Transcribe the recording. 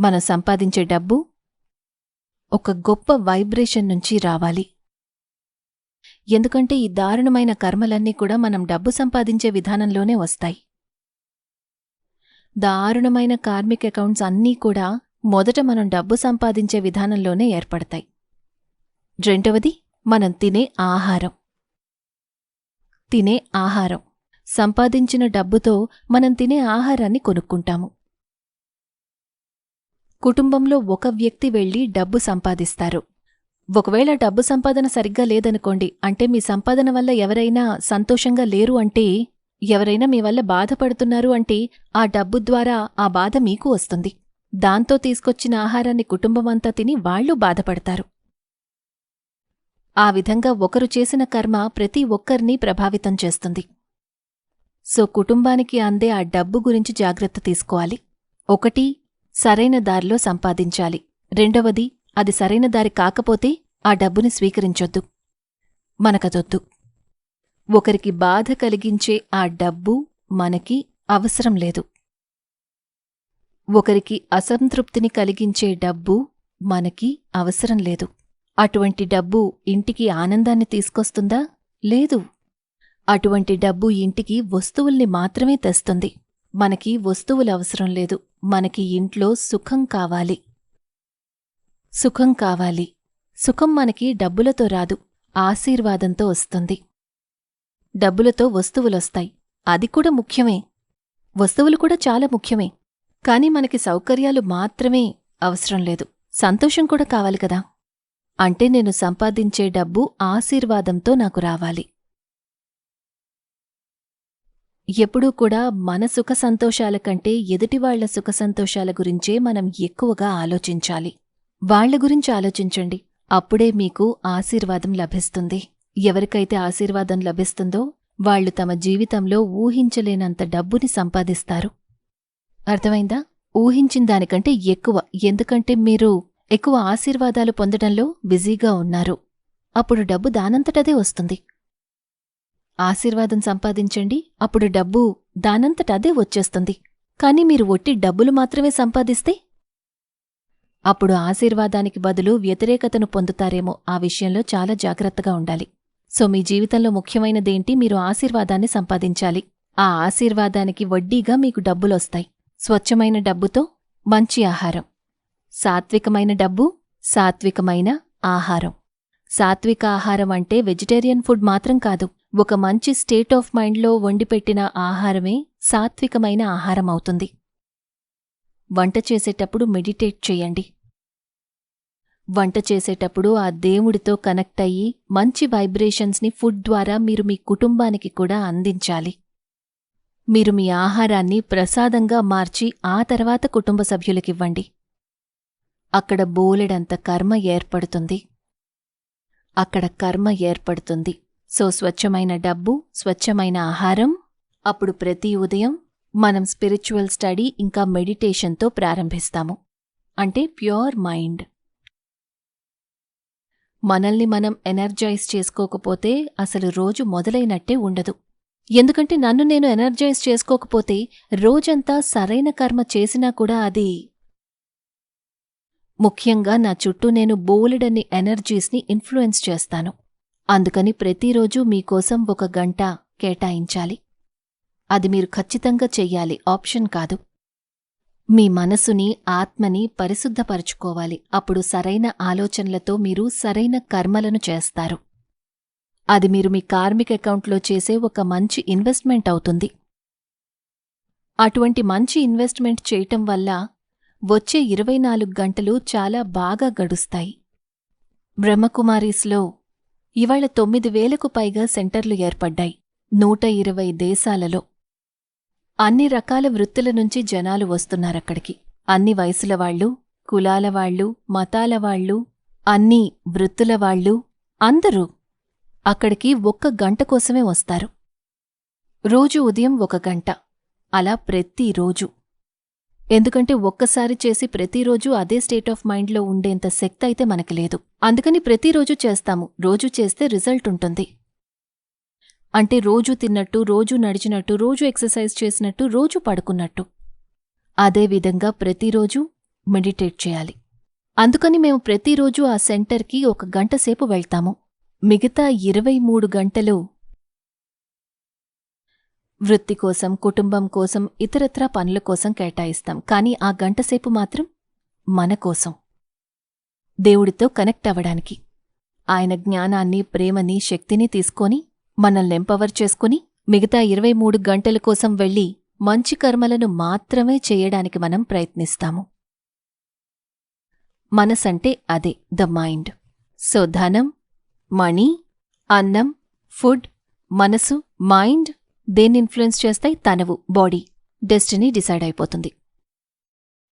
మనం సంపాదించే డబ్బు ఒక గొప్ప వైబ్రేషన్ నుంచి రావాలి. ఎందుకంటే ఈ దారుణమైన కర్మలన్నీ కూడా మనం డబ్బు సంపాదించే విధానంలోనే వస్తాయి. దారుణమైన కార్మిక్ అకౌంట్స్ అన్నీ కూడా మొదట మనం డబ్బు సంపాదించే విధానంలోనే ఏర్పడతాయి. రెండవది మనం తినే ఆహారం. తినే ఆహారం. సంపాదించిన డబ్బుతో మనం తినే ఆహారాన్ని కొనుక్కుంటాము. కుటుంబంలో ఒక వ్యక్తి వెళ్ళి డబ్బు సంపాదిస్తారు. ఒకవేళ డబ్బు సంపాదన సరిగ్గా లేదనుకోండి అంటే మీ సంపాదన వల్ల ఎవరైనా సంతోషంగా లేరు అంటే ఎవరైనా మీ వల్ల బాధపడుతున్నారు అంటే ఆ డబ్బు ద్వారా ఆ బాధ మీకు వస్తుంది. దాంతో తీసుకొచ్చిన ఆహారాన్ని కుటుంబమంతా తిని వాళ్ళు బాధపడతారు. ఆ విధంగా ఒకరు చేసిన కర్మ ప్రతి ఒక్కరినీ ప్రభావితం చేస్తుంది. సో కుటుంబానికి అందే ఆ డబ్బు గురించి జాగ్రత్త తీసుకోవాలి. ఒకటి సరైన దారిలో సంపాదించాలి. రెండవది అది సరైన దారి కాకపోతే ఆ డబ్బుని స్వీకరించొద్దు. మనకదొద్దు. ఒకరికి బాధ కలిగించే ఆ డబ్బు మనకి అవసరం లేదు. ఒకరికి అసంతృప్తిని కలిగించే డబ్బు మనకి అవసరం లేదు. అటువంటి డబ్బు ఇంటికి ఆనందాన్ని తీసుకొస్తుందా? లేదు. అటువంటి డబ్బు ఇంటికి వస్తువుల్ని మాత్రమే తెస్తుంది. మనకి వస్తువులు అవసరం లేదు. మనకి ఇంట్లో సుఖం కావాలి. సుఖం కావాలి. సుఖం మనకి డబ్బులతో రాదు. ఆశీర్వాదంతో వస్తుంది. డబ్బులతో వస్తువులొస్తాయి. అది కూడా ముఖ్యమే. వస్తువులు కూడా చాలా ముఖ్యమే. కాని మనకి సౌకర్యాలు మాత్రమే అవసరం లేదు. సంతోషం కూడా కావాలి కదా. అంటే నేను సంపాదించే డబ్బు ఆశీర్వాదంతో నాకు రావాలి. ఎప్పుడూ కూడా మన సుఖ సంతోషాల కంటే ఎదుటివాళ్ళ సుఖ సంతోషాల గురించే మనం ఎక్కువగా ఆలోచించాలి. వాళ్ళ గురించి ఆలోచించండి. అప్పుడే మీకు ఆశీర్వాదం లభిస్తుంది. ఎవరికైతే ఆశీర్వాదం లభిస్తుందో వాళ్ళు తమ జీవితంలో ఊహించలేనంత డబ్బుని సంపాదిస్తారు. అర్థమైందా? ఊహించిన దానికంటే ఎక్కువ. ఎందుకంటే మీరు ఎక్కువ ఆశీర్వాదాలు పొందడంలో బిజీగా ఉన్నారు. అప్పుడు డబ్బు దానంతటదే వస్తుంది. ఆశీర్వాదం సంపాదించండి. అప్పుడు డబ్బు దానంతటదే వచ్చేస్తుంది. కాని మీరు ఒట్టి డబ్బులు మాత్రమే సంపాదిస్తే? అప్పుడు ఆశీర్వాదానికి బదులు వ్యతిరేకతను పొందుతారేమో ఆ విషయంలో చాలా జాగ్రత్తగా ఉండాలి. సో మీ జీవితంలో ముఖ్యమైనదేంటి? మీరు ఆశీర్వాదాన్ని సంపాదించాలి. ఆ ఆశీర్వాదానికి వడ్డీగా మీకు డబ్బులొస్తాయి. స్వచ్ఛమైన డబ్బుతో మంచి ఆహారం. సాత్వికమైన డబ్బు సాత్వికమైన ఆహారం. సాత్విక ఆహారం అంటే వెజిటేరియన్ ఫుడ్ మాత్రం కాదు. ఒక మంచి స్టేట్ ఆఫ్ మైండ్లో వండిపెట్టిన ఆహారమే సాత్వికమైన ఆహారం అవుతుంది వంట చేసేటప్పుడు మెడిటేట్ చేయండి. వంట చేసేటప్పుడు ఆ దేవుడితో కనెక్ట్ అయ్యి మంచి వైబ్రేషన్స్ని ఫుడ్ ద్వారా మీరు మీ కుటుంబానికి కూడా అందించాలి. మీరు మీ ఆహారాన్ని ప్రసాదంగా మార్చి ఆ తర్వాత కుటుంబ సభ్యులకివ్వండి. అక్కడ బోలెడంత కర్మ ఏర్పడుతుంది. అక్కడ కర్మ ఏర్పడుతుంది. సో స్వచ్ఛమైన డబ్బు స్వచ్ఛమైన ఆహారం. అప్పుడు ప్రతి ఉదయం మనం స్పిరిచువల్ స్టడీ ఇంకా మెడిటేషన్తో ప్రారంభిస్తాము. అంటే ప్యూర్ మైండ్. మనల్ని మనం ఎనర్జైజ్ చేసుకోకపోతే అసలు రోజు మొదలైనట్టే ఉండదు. ఎందుకంటే నన్ను నేను ఎనర్జైజ్ చేసుకోకపోతే రోజంతా సరైన కర్మ చేసినా కూడా అది ముఖ్యంగా నా చుట్టూ నేను బోలెడన్ని ఎనర్జీస్ని ఇన్ఫ్లుయెన్స్ చేస్తాను. అందుకని ప్రతిరోజూ మీకోసం ఒక గంట కేటాయించాలి. అది మీరు ఖచ్చితంగా చెయ్యాలి. ఆప్షన్ కాదు. మీ మనసుని ఆత్మని పరిశుద్ధపరుచుకోవాలి. అప్పుడు సరైన ఆలోచనలతో మీరు సరైన కర్మలను చేస్తారు. అది మీరు మీ కార్మిక అకౌంట్లో చేసే ఒక మంచి ఇన్వెస్ట్మెంట్ అవుతుంది. అటువంటి మంచి ఇన్వెస్ట్మెంట్ చేయటం వల్ల వచ్చే ఇరవై నాలుగు గంటలు చాలా బాగా గడుస్తాయి. బ్రహ్మకుమారీస్లో ఇవాళ తొమ్మిది వేలకు పైగా సెంటర్లు ఏర్పడ్డాయి. నూట ఇరవై దేశాలలో అన్ని రకాల వృత్తుల నుంచి జనాలు వస్తున్నారక్కడికి. అన్ని వయసుల వాళ్ళు కులాల వాళ్ళు మతాల వాళ్ళు అన్ని వృత్తుల వాళ్ళు అందరూ అక్కడికి ఒక్క గంట కోసమే వస్తారు. రోజు ఉదయం ఒక గంట. అలా ప్రతిరోజు. ఎందుకంటే ఒక్కసారి చేసి ప్రతిరోజు అదే స్టేట్ ఆఫ్ మైండ్లో ఉండేంత శక్తి అయితే మనకి లేదు. అందుకని ప్రతిరోజు చేస్తాము. రోజు చేస్తే రిజల్ట్ ఉంటుంది. అంటే రోజు తిన్నట్టు రోజు నడిచినట్టు రోజు ఎక్సర్సైజ్ చేసినట్టు రోజు పడుకున్నట్టు. అదేవిధంగా ప్రతిరోజు మెడిటేట్ చేయాలి. అందుకని మేము ప్రతిరోజు ఆ సెంటర్కి ఒక గంట సేపు వెళ్తాము. మిగతా ఇరవై మూడు గంటలు వృత్తి కోసం కుటుంబం కోసం ఇతరత్రా పనుల కోసం కేటాయిస్తాం. కానీ ఆ గంటసేపు మాత్రం మన కోసం. దేవుడితో కనెక్ట్ అవ్వడానికి. ఆయన జ్ఞానాన్ని ప్రేమని శక్తిని తీసుకొని మనల్ని ఎంపవర్ చేసుకుని మిగతా ఇరవై మూడు గంటల కోసం వెళ్ళి మంచి కర్మలను మాత్రమే చేయడానికి మనం ప్రయత్నిస్తాము. మనసంటే అదే ద మైండ్. సో ధనం మణి అన్నం ఫుడ్ మనసు మైండ్ దేన్ని ఇన్ఫ్లుయెన్స్ చేస్తాయి? తనవు. బాడీ. డెస్టినీ డిసైడ్ అయిపోతుంది.